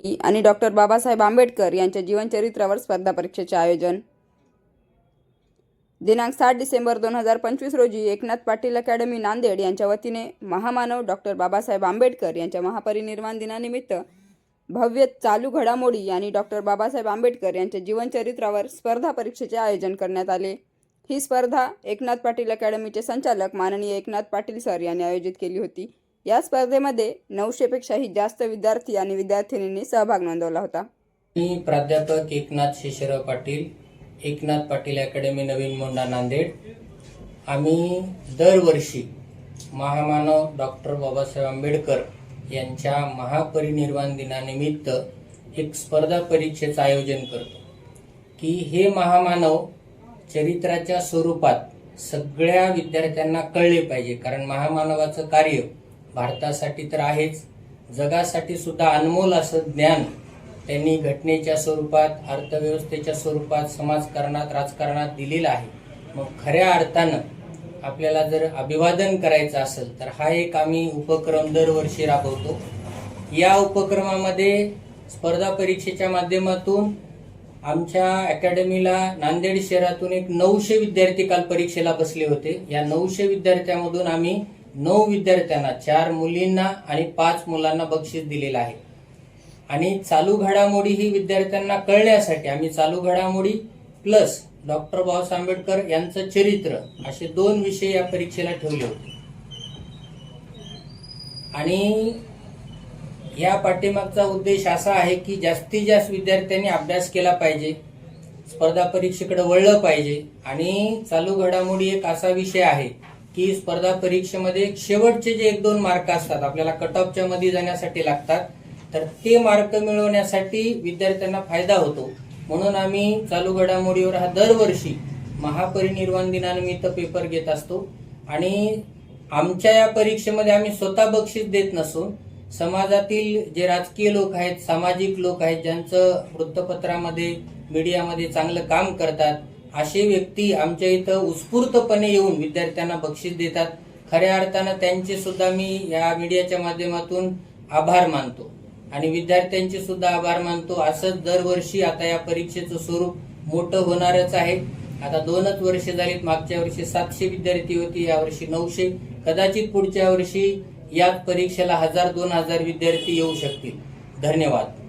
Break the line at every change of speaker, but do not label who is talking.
आणि डॉक्टर बाबासाहेब आंबेडकर यांच्या जीवनचरित्रावर स्पर्धा परीक्षेचे आयोजन. दिनांक सात डिसेंबर दोन हजार पंचवीस रोजी एकनाथ पाटील अकॅडमी नांदेड यांच्या वतीने महामानव डॉक्टर बाबासाहेब आंबेडकर यांच्या महापरिनिर्वाण दिनानिमित्त भव्य चालू घडामोडी आणि डॉक्टर बाबासाहेब आंबेडकर यांच्या जीवनचरित्रावर स्पर्धा परीक्षेचे आयोजन करण्यात आले. ही स्पर्धा एकनाथ पाटील अकॅडमीचे संचालक माननीय एकनाथ पाटील सर यांनी आयोजित केली होती. या स्पर्धेमध्ये नऊशेपेक्षाही जास्त विद्यार्थी आणि विद्यार्थिनींनी सहभाग नोंदवला होता.
मी प्राध्यापक एकनाथ शेषराव पाटील एकनाथ पाटील अकॅडमी नवीन मोंडा नांदेड. आम्ही दरवर्षी महामानव डॉक्टर बाबासाहेब आंबेडकर यांच्या महापरिनिर्वाण दिनानिमित्त एक स्पर्धा परीक्षेचं आयोजन करतो. की हे महामानव चरित्राच्या स्वरूपात सगळ्या विद्यार्थ्यांना कळले पाहिजे कारण महामानवाचं कार्य भारतासाठी तर आहेच. जगासाठी सुद्धा अनमोल असं ज्ञान त्यांनी घटनेच्या स्वरूपात अर्थव्यवस्थेच्या स्वरूपात समाजकारणात राजकारणात दिलेलं आहे. मग खऱ्या अर्थानं आपल्याला जर अभिवादन करायचं असेल तर हा एक आम्ही उपक्रम दरवर्षी राबवतो. या उपक्रमामध्ये स्पर्धा परीक्षेच्या माध्यमातून आमच्या अकॅडमीला नांदेड शहरातून एक नऊशे विद्यार्थी काल परीक्षेला बसले होते. या नऊशे विद्यार्थ्यांमधून आम्ही नऊ विद्यार्थ्यांना चार मुलींना आणि पाच मुलांना बक्षीस दिलेलं आहे. आणि चालू घडामोडी ही विद्यार्थ्यांना कळण्यासाठी आम्ही चालू घडामोडी प्लस डॉक्टर बाबासाहेब आंबेडकर यांचं चरित्र असे दोन विषय या परीक्षेला ठेवले होते. आणि या पाठीमागचा उद्देश असा आहे की जास्तीत जास्त विद्यार्थ्यांनी अभ्यास केला पाहिजे स्पर्धा परीक्षेकडे वळलं पाहिजे. आणि चालू घडामोडी एक असा विषय आहे की स्पर्धा परीक्षेमध्ये शेवटचे जे एक दोन मार्क असतात आपल्याला कट ऑफच्या मध्ये जाण्यासाठी लागतात तर ते मार्क मिळवण्यासाठी विद्यार्थ्यांना फायदा होतो. म्हणून आम्ही चालू घडामोडीवर हा दरवर्षी महापरिनिर्वाण दिनानिमित्त पेपर घेत असतो. आणि आमच्या या परीक्षेमध्ये आम्ही स्वतः बक्षीस देत नसून समाजातील जे राजकीय लोक आहेत सामाजिक लोक आहेत ज्यांचं वृत्तपत्रामध्ये मीडियामध्ये चांगलं काम करतात असे व्यक्ती आमच्या इथं उत्स्फूर्तपणे येऊन विद्यार्थ्यांना बक्षीस देतात. खऱ्या अर्थानं त्यांचे सुद्धा मी या मीडियाच्या माध्यमातून आभार मानतो. आणि विद्यार्थ्यांचे सुद्धा आभार मानतो. असंच दरवर्षी आता या परीक्षेचं स्वरूप मोठं होणारच आहे. आता दोनच वर्ष झालीत. मागच्या वर्षी सातशे विद्यार्थी होती यावर्षी नऊशे. कदाचित पुढच्या वर्षी याच परीक्षेला हजार दोन हजार विद्यार्थी येऊ शकतील. धन्यवाद.